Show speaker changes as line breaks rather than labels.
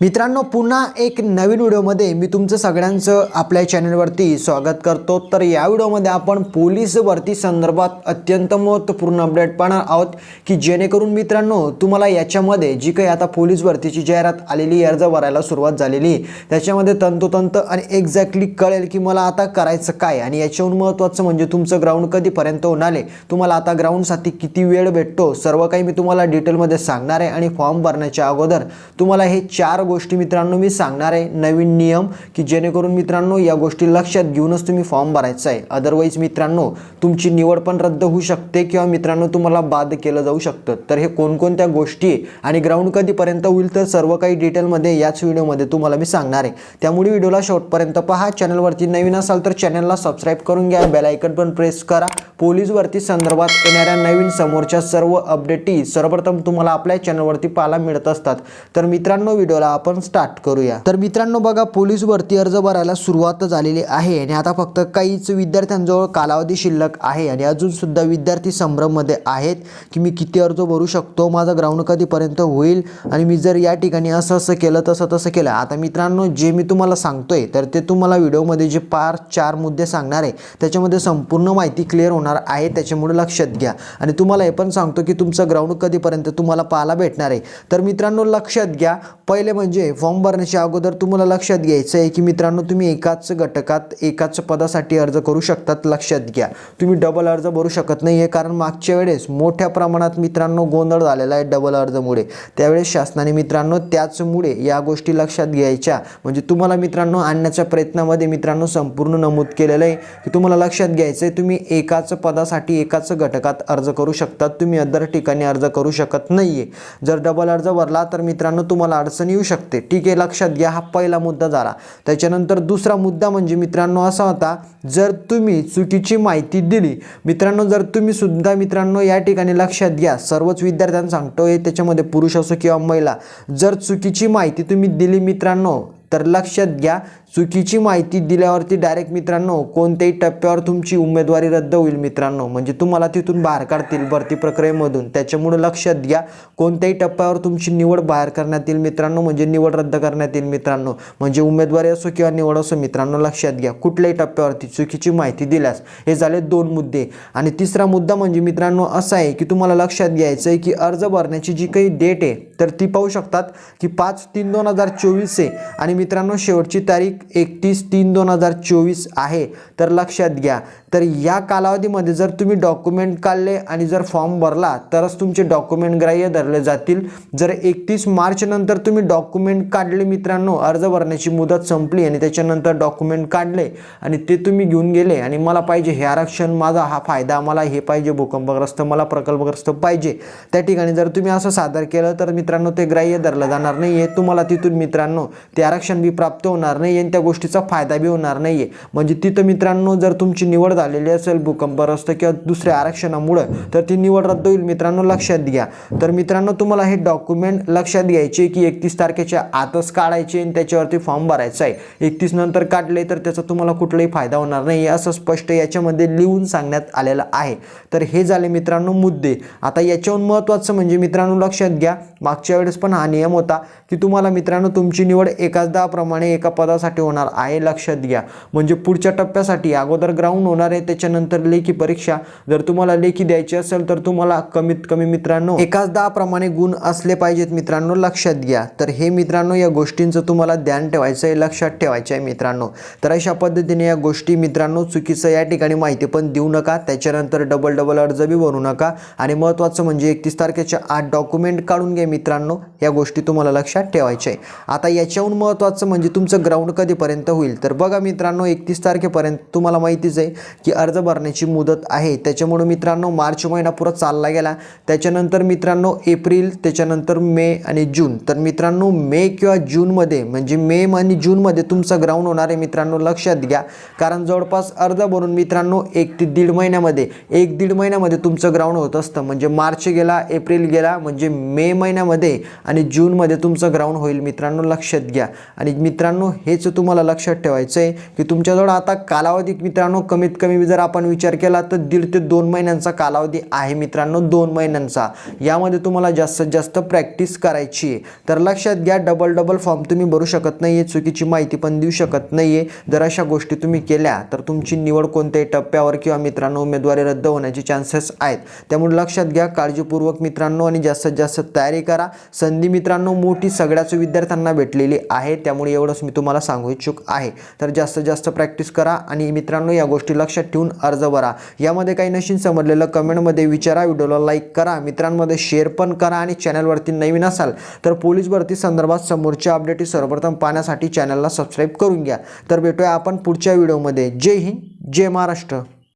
मित्रांनो पुन्हा एक नवीन व्हिडिओमध्ये मी तुमचं सगळ्यांचं आपल्या चॅनलवरती स्वागत करतो. तर या व्हिडिओमध्ये आपण पोलीस भरती संदर्भात अत्यंत महत्त्वपूर्ण अपडेट पाहणार आहोत की जेणेकरून मित्रांनो तुम्हाला याच्यामध्ये जी काही आता पोलीस भरतीची जाहिरात आलेली अर्ज भरायला सुरुवात झालेली आहे, त्याच्यामध्ये तंतोतंत आणि एक्झॅक्टली कळेल की मला आता करायचं काय आणि याच्याहून महत्त्वाचं म्हणजे तुमचं ग्राउंड कधीपर्यंत होणार आहे तुम्हाला आता ग्राउंडसाठी किती वेळ भेटतो सर्व काही मी तुम्हाला डिटेलमध्ये सांगणार आहे. आणि फॉर्म भरण्याच्या अगोदर तुम्हाला हे चार गोष्टी मित्रांनो मी सांगणार आहे. नवीन नियम की जेणेकरून मित्रांनो या गोष्टी लक्षात घेऊनच तुम्ही फॉर्म भरायचा आहे. अदरवाईज मित्रांनो तुमची निवड पण रद्द होऊ शकते किंवा मित्रांनो तुम्हाला बाद केलं जाऊ शकतं. तर हे कोणकोणत्या गोष्टी आणि ग्राउंड कधीपर्यंत होईल तर सर्व काही डिटेलमध्ये याच व्हिडिओमध्ये तुम्हाला मी सांगणार आहे. त्यामुळे व्हिडिओला शेवटपर्यंत पहा. चॅनलवरती नवीन असाल तर चॅनलला सबस्क्राईब करून घ्या. बेलायकन पण प्रेस करा. पोलीसवरती संदर्भात येणाऱ्या नवीन समोरच्या सर्व अपडेटी सर्वप्रथम तुम्हाला आपल्या चॅनलवरती पाहायला मिळत असतात. तर मित्रांनो व्हिडिओला आपण स्टार्ट करूया. तर मित्रांनो बघा पोलीस भरती अर्ज भरायला सुरुवात झालेली आहे आणि आता फक्त काहीच विद्यार्थ्यांजवळ कालावधी शिल्लक आहे आणि अजून सुद्धा विद्यार्थी संभ्रममध्ये आहेत की मी किती अर्ज भरू शकतो माझा ग्राउंड कधीपर्यंत होईल आणि मी जर या ठिकाणी असं असं केलं तसं तसं केलं. आता मित्रांनो जे मी तुम्हाला सांगतोय तर ते तुम्हाला व्हिडिओमध्ये जे पार चार मुद्दे सांगणार आहे त्याच्यामध्ये संपूर्ण माहिती क्लिअर होणार आहे त्याच्यामुळे लक्षात घ्या. आणि तुम्हाला हे पण सांगतो की तुमचं ग्राउंड कधीपर्यंत तुम्हाला पाहायला भेटणार आहे. तर मित्रांनो लक्षात घ्या. पहिले म्हणजे म्हणजे फॉर्म भरण्याच्या अगोदर तुम्हाला लक्षात घ्यायचं आहे की मित्रांनो तुम्ही एकाच घटकात एकाच पदासाठी अर्ज करू शकतात लक्षात घ्या. तुम्ही डबल अर्ज भरू शकत नाही आहे कारण मागच्या वेळेस मोठ्या प्रमाणात मित्रांनो गोंधळ झालेला आहे डबल अर्जमुळे. त्यावेळेस शासनाने मित्रांनो त्याचमुळे या गोष्टी लक्षात घ्यायच्या. म्हणजे तुम्हाला मित्रांनो आणण्याच्या प्रयत्नामध्ये मित्रांनो संपूर्ण नमूद केलेलं आहे की तुम्हाला लक्षात घ्यायचं आहे तुम्ही एकाच पदासाठी एकाच घटकात अर्ज करू शकतात. तुम्ही अदर ठिकाणी अर्ज करू शकत नाही आहे जर डबल अर्ज भरला तर मित्रांनो तुम्हाला अडचण येऊ शकते. ठीक आहे लक्षात घ्या हा पहिला मुद्दा झाला. त्याच्यानंतर दुसरा मुद्दा म्हणजे मित्रांनो असा होता जर तुम्ही चुकीची माहिती दिली मित्रांनो जर तुम्ही सुद्धा मित्रांनो या ठिकाणी लक्षात घ्या सर्वच विद्यार्थ्यांना सांगतो हे त्याच्यामध्ये पुरुष असो किंवा महिला जर चुकीची माहिती तुम्ही दिली मित्रांनो तर लक्षात घ्या चुकीची माहिती दिल्यावरती डायरेक्ट मित्रांनो कोणत्याही टप्प्यावर तुमची उमेदवारी रद्द होईल मित्रांनो. म्हणजे तुम्हाला तिथून बाहेर काढतील भरती प्रक्रियेमधून. त्याच्यामुळे लक्षात घ्या कोणत्याही टप्प्यावर तुमची निवड बाहेर करण्यात येईल मित्रांनो. म्हणजे निवड रद्द करण्यात येईल मित्रांनो. म्हणजे उमेदवारी असो किंवा निवड असो मित्रांनो लक्षात घ्या. कुठल्याही टप्प्यावरती चुकीची माहिती दिल्यास हे झाले दोन मुद्दे. आणि तिसरा मुद्दा म्हणजे मित्रांनो असा आहे की तुम्हाला लक्षात घ्यायचं आहे की अर्ज भरण्याची जी काही डेट आहे तर ती पाहू शकतात की पाच तीन दोन हजार चोवीस आहे. आणि मित्रांनो शेवटची तारीख एकतीस तीन दोन हजार चोवीस आहे. तर लक्षात घ्या. तर या कालावधीमध्ये जर तुम्ही डॉक्युमेंट काढले आणि जर फॉर्म भरला तरच तुमचे डॉक्युमेंट ग्राह्य धरले जातील. जर एकतीस मार्चनंतर तुम्ही डॉक्युमेंट काढले मित्रांनो अर्ज भरण्याची मुदत संपली आणि त्याच्यानंतर डॉक्युमेंट काढले आणि ते तुम्ही घेऊन गेले आणि मला पाहिजे हे आरक्षण माझा हा फायदा मला हे पाहिजे भूकंपग्रस्त मला प्रकल्पग्रस्त पाहिजे. त्या ठिकाणी जर तुम्ही असं सादर केलं तर मित्रांनो ते ग्राह्य धरलं जाणार नाही आहे तुम्हाला तिथून मित्रांनो ते आरक्षण बी प्राप्त होणार नाही आणि त्या गोष्टीचा फायदा बी होणार नाही आहे म्हणजे तिथं मित्रांनो जर तुमची निवड झालेली असेल भूकंपग्रस्त किंवा दुसऱ्या आरक्षणामुळं तर ती निवड रद्द होईल. मित्रांनो लक्षात घ्या. तर मित्रांनो तुम्हाला हे डॉक्युमेंट लक्षात घ्यायचे की एकतीस तारखेच्या आतच काढायचे आणि त्याच्यावरती फॉर्म भरायचा आहे. एकतीस नंतर काढले तर त्याचा तुम्हाला कुठलाही फायदा होणार नाही असं स्पष्ट याच्यामध्ये लिहून सांगण्यात आलेलं आहे. तर हे झाले मित्रांनो मुद्दे. आता याच्याहून महत्त्वाचं म्हणजे मित्रांनो लक्षात घ्या. मागच्या वेळेस पण हा नियम होता की तुम्हाला मित्रांनो तुमची निवड एकाच दहाप्रमाणे एका पदासाठी होणार आहे लक्षात घ्या. म्हणजे पुढच्या टप्प्यासाठी अगोदर ग्राउंड होणार आहे त्याच्यानंतर लेखी परीक्षा. जर तुम्हाला लेखी द्यायची असेल तर तुम्हाला कमीत कमी मित्रांनो एकाच दहाप्रमाणे गुण असले पाहिजेत मित्रांनो लक्षात घ्या. तर हे मित्रांनो या गोष्टींचं तुम्हाला ध्यान ठेवायचं आहे लक्षात ठेवायचं आहे मित्रांनो. तर अशा पद्धतीने या गोष्टी मित्रांनो चुकीचं या ठिकाणी माहिती पण देऊ नका. त्याच्यानंतर डबल डबल अर्ज बी भरू नका. आणि महत्त्वाचं म्हणजे एकतीस तारखेच्या आठ डॉक्युमेंट काढून घ्या मित्रांनो. या गोष्टी तुम्हाला लक्षात ठेवायच्या आहे. आता याच्याहून महत्त्वाचं म्हणजे तुमचं ग्राउंड कधीपर्यंत होईल? तर बघा मित्रांनो एकतीस तारखेपर्यंत तुम्हाला माहितीच आहे की अर्ज भरण्याची मुदत आहे. त्याच्यामुळे मित्रांनो मार्च महिना पुरा चालला गेला. त्याच्यानंतर मित्रांनो एप्रिल त्याच्यानंतर मे आणि जून. तर मित्रांनो मे किंवा जूनमध्ये म्हणजे मे आणि जूनमध्ये तुमचं ग्राउंड होणार आहे मित्रांनो लक्षात घ्या. कारण जवळपास अर्ज भरून मित्रांनो एक ते दीड महिन्यामध्ये एक दीड महिन्यामध्ये तुमचं ग्राउंड होत असतं. म्हणजे मार्च गेला एप्रिल गेला म्हणजे मे महिन्यामध्ये आणि जूनमध्ये तुमचं ग्राउंड होईल मित्रांनो लक्षात घ्या. आणि मित्रांनो हेच तुम्हाला लक्षात ठेवायचं आहे की तुमच्याजवळ आता कालावधी मित्रांनो कमीत कमी जर आपण विचार केला तर दीड ते दोन महिन्यांचा कालावधी आहे मित्रांनो दोन महिन्यांचा. यामध्ये तुम्हाला जास्तीत जास्त प्रॅक्टिस करायची आहे. तर लक्षात घ्या डबल डबल फॉर्म तुम्ही भरू शकत नाही आहे चुकीची माहिती पण देऊ शकत नाही आहे जर अशा गोष्टी तुम्ही केल्या तर तुमची निवड कोणत्याही टप्प्यावर किंवा मित्रांनो उमेदवारी रद्द होण्याचे चान्सेस आहेत. त्यामुळे लक्षात घ्या काळजीपूर्वक मित्रांनो आणि जास्तीत जास्त तयारी करा. संधी मित्रांनो मोठी सगळ्याच विद्यार्थ्यांना भेटलेली आहे. त्यामुळे एवढंच मी तुम्हाला सांगू इच्छुक आहे. तर जास्तीत जास्त प्रॅक्टिस करा आणि मित्रांनो या गोष्टी लक्षात ठेवून अर्ज भरा. यामध्ये काही नशीन समजलेलं कमेंटमध्ये विचारा व्हिडिओला लाईक करा मित्रांमध्ये शेअर पण करा आणि चॅनलवरती नवीन असाल तर पोलीस भरती संदर्भात समोरच्या अपडेट सर्वप्रथम पाहण्यासाठी चॅनलला सबस्क्राईब करून घ्या. तर भेटूया आपण पुढच्या व्हिडिओमध्ये जय हिंद जय महाराष्ट्र.